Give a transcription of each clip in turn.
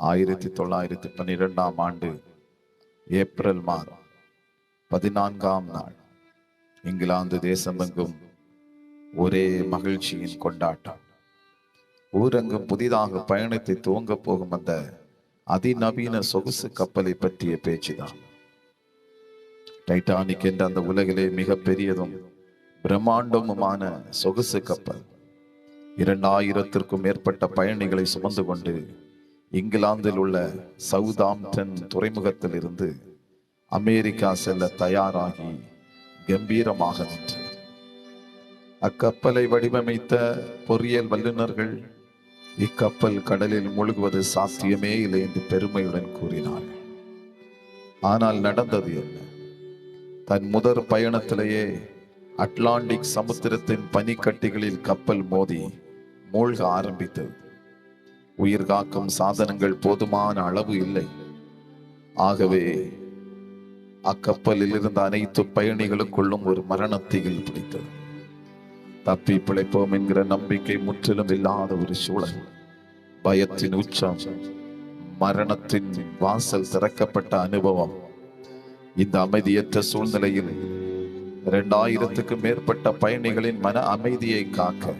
ஆயிரத்தி தொள்ளாயிரத்தி பன்னிரெண்டாம் ஆண்டு ஏப்ரல் மாதம் பதினான்காம் நாள். இங்கிலாந்து தேசமெங்கும் ஒரே மகிழ்ச்சியின் கொண்டாட்டம். ஊரெங்கும் புதிதாக பயணத்தை துவங்கப் போகும் அந்த அதிநவீன சொகுசு கப்பலை பற்றிய பேச்சுதான் டைட்டானிக் என்ற அந்த உலகிலே மிக பெரியதும் பிரம்மாண்டமுமான சொகுசு கப்பல். இரண்டாயிரத்திற்கும் மேற்பட்ட பயணிகளை சுமந்து கொண்டு இங்கிலாந்தில் உள்ள சவுதாம்டன் துறைமுகத்தில் இருந்து அமெரிக்கா செல்ல தயாராகி கம்பீரமாக நின்றது. அக்கப்பலை வடிவமைத்த பொறியியல் வல்லுநர்கள் இக்கப்பல் கடலில் மூழ்குவது சாத்தியமே இல்லை என்று பெருமையுடன் கூறினார்கள். ஆனால் நடந்தது என்ன? தன் முதற் பயணத்திலேயே அட்லாண்டிக் சமுத்திரத்தின் பனிக்கட்டிகளில் கப்பல் மோதி மூழ்க ஆரம்பித்தது. உயிர் காக்கும் சாதனங்கள் போதுமான அளவு இல்லை. ஆகவே அக்கப்பலில் இருந்த அனைத்து பயணிகளுக்குள்ளும் ஒரு மரணத்தீயில் பிடித்தது. தப்பி பிழைப்போம் என்கிற நம்பிக்கை முற்றிலும் இல்லாத ஒரு சூழல். பயத்தின் உச்சம் மரணத்தின் வாசல் திறக்கப்பட்ட அனுபவம். இந்த அமைதியற்ற சூழ்நிலையில் இரண்டாயிரத்துக்கும் மேற்பட்ட பயணிகளின் மன அமைதியை காக்க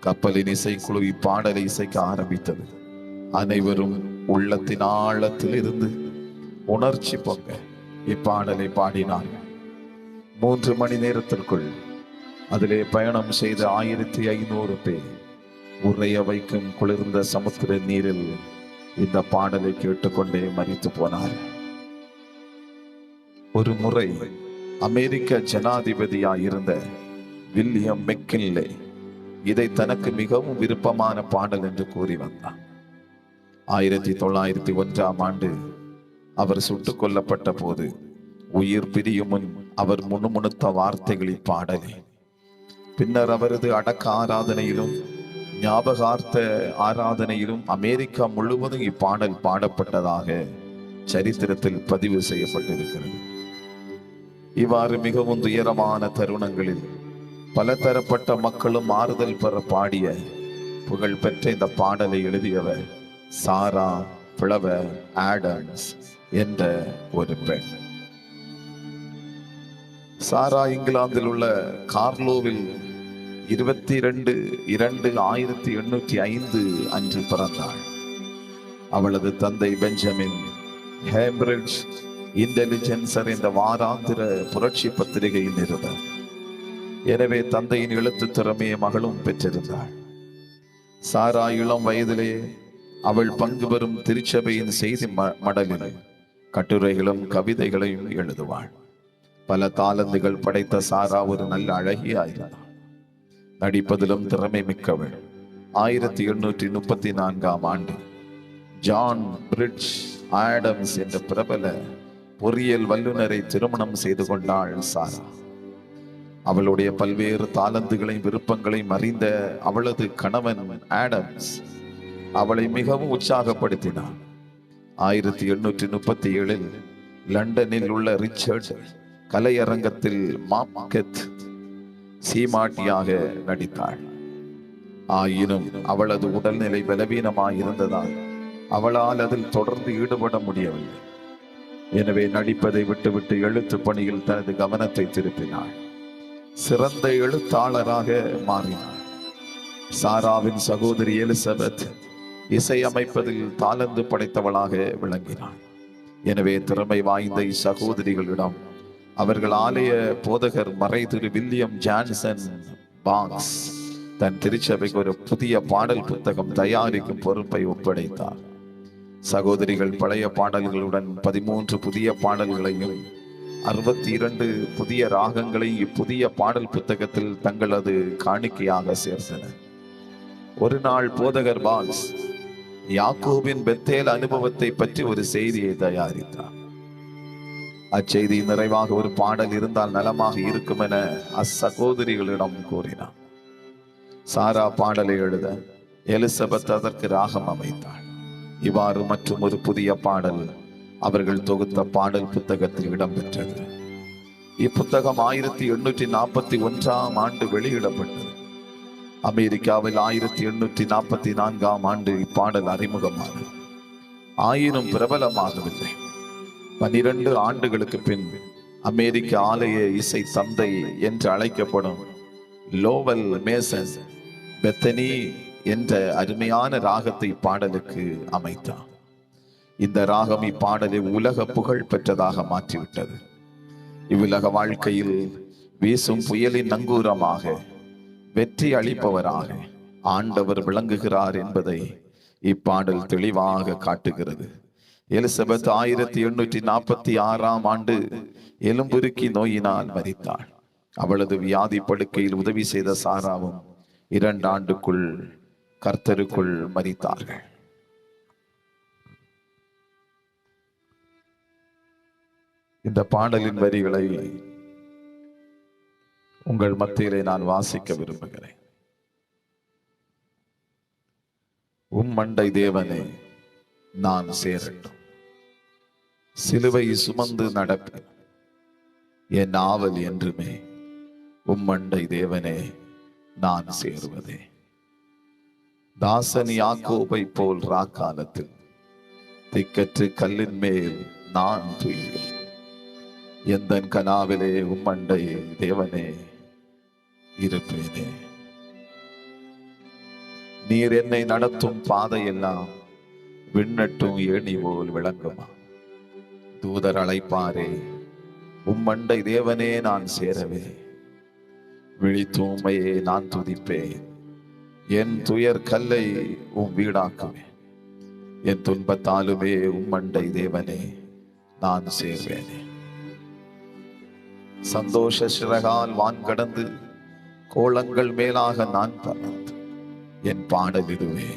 கப்பலின் இசைக்குழு இப்பாடலை இசைக்க ஆரம்பித்தது. அனைவரும் உள்ளத்தின் ஆழத்தில் இருந்து உணர்ச்சி பொங்க இப்பாடலை பாடினார்கள். மூன்று மணி நேரத்திற்குள் அதிலே பயணம் செய்த ஆயிரத்தி ஐநூறு பேர் உரைய வைக்கும் குளிர்ந்த சமுத்திர நீரில் இந்த பாடலை கேட்டுக்கொண்டே மறித்து போனார் ஒரு முறை அமெரிக்க ஜனாதிபதியாயிருந்த வில்லியம் மெக்கின்லே இதை தனக்கு மிகவும் விருப்பமான பாடல் என்று கூறி வந்தார் ஆயிரத்தி தொள்ளாயிரத்தி ஒன்றாம் ஆண்டு அவர் சுட்டுக் கொல்லப்பட்ட போது உயிர் பிரியும் முன் அவர் முணுமுணுத்த வார்த்தைகளில் பாடலே. பின்னர் அவரது அடக்க ஆராதனையிலும் ஞாபகார்த்த ஆராதனையிலும் அமெரிக்கா முழுவதும் இப்பாடல் பாடப்பட்டதாக சரித்திரத்தில் பதிவு செய்யப்பட்டிருக்கிறது. இவ்வாறு மிகவும் துயரமான தருணங்களில் பலதரப்பட்ட மக்களும் ஆறுதல் பெற பாடிய புகழ்பெற்ற இந்த பாடலை எழுதியவர் சாரா பிளவர் ஆடம்ஸ் என்ற ஒரு பெண். சாரா இங்கிலாந்தில் உள்ள கார்லோவில் இருபத்தி இரண்டு இரண்டு ஆயிரத்தி எண்ணூற்றி ஐந்து அன்று பிறந்தாள். அவளது தந்தை பெஞ்சமின் ஹேம்பிரிட்ஜ் இன்டெலிஜென்சர் என்ற வாராந்திர புரட்சி பத்திரிகையில் இருந்தார். எனவே தந்தையின் எழுத்து திறமையை மகளும் பெற்றிருந்தாள். சாரா இளம் வயதிலே அவள் பங்கு பெறும் திருச்சபையின் செய்தி ம- மடலில் கட்டுரைகளும் கவிதைகளையும் எழுதுவாள். பல தாளந்துகள் படைத்த சாரா ஒரு நல்ல அழகியாயிருந்தாள். நடிப்பதிலும் திறமை மிக்கவள். ஆயிரத்தி எண்ணூற்றி முப்பத்தி நான்காம் ஆண்டு ஜான் பிரிட்ஜ் ஆடம்ஸ் என்ற பிரபல பொறியியல் வல்லுநரை திருமணம் செய்து கொண்டாள் சாரா. அவளுடைய பல்வேறு தாளந்துகளையும் விருப்பங்களையும் அறிந்த அவளது கணவன் ஆடம்ஸ் அவளை மிகவும் உற்சாகப்படுத்தினான். ஆயிரத்தி எண்ணூற்றி முப்பத்தி ஏழில் லண்டனில் உள்ள ரிச்சர்ட் கலையரங்கத்தில் மாக்கெத் சீமாட்டியாக நடித்தாள். ஆயினும் அவளது உடல்நிலை பலவீனமாக இருந்ததால் அவளால் அதில் தொடர்ந்து ஈடுபட முடியவில்லை. எனவே நடிப்பதை விட்டுவிட்டு எழுத்து பணியில் தனது கவனத்தை திருப்பினாள். சிறந்த எழுத்தாளராக மாறினார். சாராவின் சகோதரி எலிசபெத் இசையமைப்பதில் தாளந்து படைத்தவளாக விளங்கினாள். எனவே திறமை வாய்ந்த இச்சகோதரிகளிடம் அவர்கள் ஆலய போதகர் மறை திரு வில்லியம் ஜான்சன் பாக்ஸ் தன் திருச்சபைக்கு ஒரு புதிய பாடல் புத்தகம் தயாரிக்கும் பொறுப்பை ஒப்படைத்தார். சகோதரிகள் பழைய பாடல்களுடன் பதிமூன்று புதிய பாடல்களையும் அறுபத்தி இரண்டு புதிய ராகங்களை இப்புதிய பாடல் புத்தகத்தில் தங்களது காணிக்கையாக சேர்த்தன. ஒரு நாள் போதகர் பால்ஸ் யாக்கோபின் பெத்தேல் அனுபவத்தை பற்றி ஒரு செய்தியை தயாரித்தார். அச்செய்தி நிறைவாக ஒரு பாடல் இருந்தால் நலமாக இருக்கும் என அச்சகோதரிகளிடம் கூறினார். சாரா பாடலை எழுத எலிசபெத் அதற்கு ராகம் அமைத்தாள். இவ்வாறு மற்றும் ஒரு புதிய பாடல் அவர்கள் தொகுத்த பாடல் புத்தகத்தில் இடம்பெற்றது. இப்புத்தகம் ஆயிரத்தி எண்ணூற்றி நாற்பத்தி ஒன்றாம் ஆண்டு வெளியிடப்பட்டது. அமெரிக்காவில் ஆயிரத்தி எண்ணூற்றி நாற்பத்தி நான்காம் ஆண்டு இப்பாடல் அறிமுகமானது. ஆயினும் பிரபலமாகவில்லை. பனிரெண்டு ஆண்டுகளுக்கு பின் அமெரிக்க ஆலய இசை சந்தை என்று அழைக்கப்படும் லோவல் மேசன் பெத்தனி என்ற அருமையான ராகத்தை பாடலுக்கு அமைத்தார் இந்த ராகம் இப்பாடலை உலக புகழ் பெற்றதாக மாற்றிவிட்டது. இவ்வுலக வாழ்க்கையில் வீசும் புயலின் நங்கூரமாக வெற்றி அளிப்பவராக ஆண்டவர் விளங்குகிறார் என்பதை இப்பாடல் தெளிவாக காட்டுகிறது. எலிசபெத் ஆயிரத்தி எண்ணூற்றி நாற்பத்தி ஆறாம் ஆண்டு எலும்புருக்கி நோயினால் மறித்தாள் அவளது வியாதி படுக்கையில் உதவி செய்த சாராவும் இரண்டு ஆண்டுக்குள் கர்த்தருக்குள் மறித்தார்கள் இந்த பாடலின் வரிகளை உங்கள் மத்தியிலே நான் வாசிக்க விரும்புகிறேன். உம் மண்டை தேவனே நான் சேரட்டும். சிலுவை சுமந்து நடப்பேன் என் ஆவல் என்றுமே உம் மண்டை தேவனே நான் சேருவதே. தாசன் ஆக்கோபை போல் ராக்காலத்தில் திக்கற்று கல்லின் மேல் நான் துயிலும் எந்த கனாவிலே உம்மண்டை தேவனே இருப்பேனே. நீர் என்னை நடத்தும் பாதையெல்லாம் விண்ணட்டும் ஏணி போல் விளங்குமா? தூதர் அழைப்பாரே உம்மண்டை தேவனே நான் சேரவே. விழி நான் துதிப்பேன் என் துயர் கல்லை உம் வீடாக்குவேன் என் துன்பத்தாலுமே உம்மண்டை தேவனே நான் சேர்வேனே. சந்தோஷ சிறகால் வான் கடந்து கோலங்கள் மேலாக நான் பறந்து என் பாடல் இதுவே.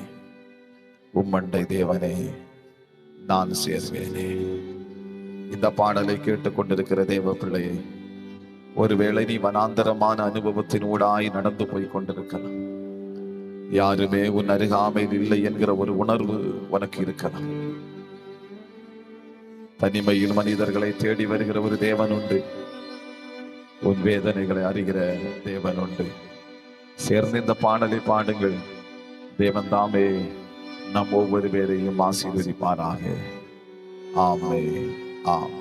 உம்மண்டை தேவனே நான் சேர்வேனே. இந்த பாடலை கேட்டுக்கொண்டிருக்கிற தேவ பிள்ளையே ஒருவேளை நீ வனாந்தரமான அனுபவத்தின் ஊடாய் நடந்து போய் கொண்டிருக்கலாம். யாருமே உன் அருகாமையில் இல்லை என்கிற ஒரு உணர்வு உனக்கு இருக்கலாம். தனிமையில் மனிதர்களை தேடி வருகிற ஒரு தேவன் உண்டு. உன் வேதனைகளை அறிகிற தேவன் உண்டு. சேர்ந்து இந்த பாடலை பாடுங்கள். தேவன் தாமே நம் ஒவ்வொரு பேரையும் ஆசீர்வதிப்பாராக. ஆமே ஆம்